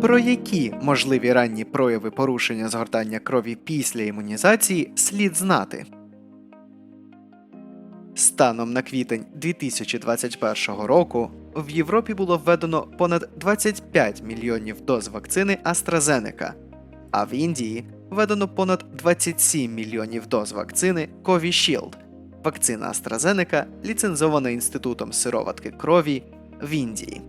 Про які можливі ранні прояви порушення згортання крові після імунізації слід знати? Станом на квітень 2021 року в Європі було введено понад 25 мільйонів доз вакцини AstraZeneca, а в Індії введено понад 27 мільйонів доз вакцини Covishield. Вакцина AstraZeneca ліцензована інститутом сироватки крові в Індії.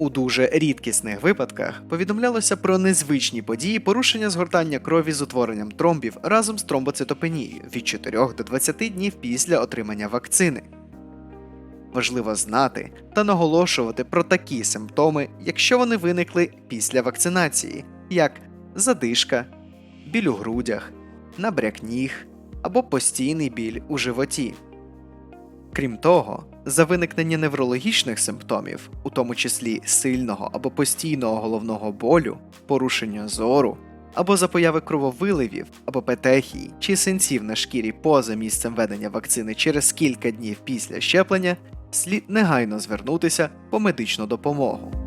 У дуже рідкісних випадках повідомлялося про незвичні події порушення згортання крові з утворенням тромбів разом з тромбоцитопенією від 4 до 20 днів після отримання вакцини. Важливо знати та наголошувати про такі симптоми, якщо вони виникли після вакцинації, як задишка, біль у грудях, набряк ніг або постійний біль у животі. Крім того, за виникнення неврологічних симптомів, у тому числі сильного або постійного головного болю, порушення зору, або за появи крововиливів або петехії чи синців на шкірі поза місцем ведення вакцини через кілька днів після щеплення, слід негайно звернутися по медичну допомогу.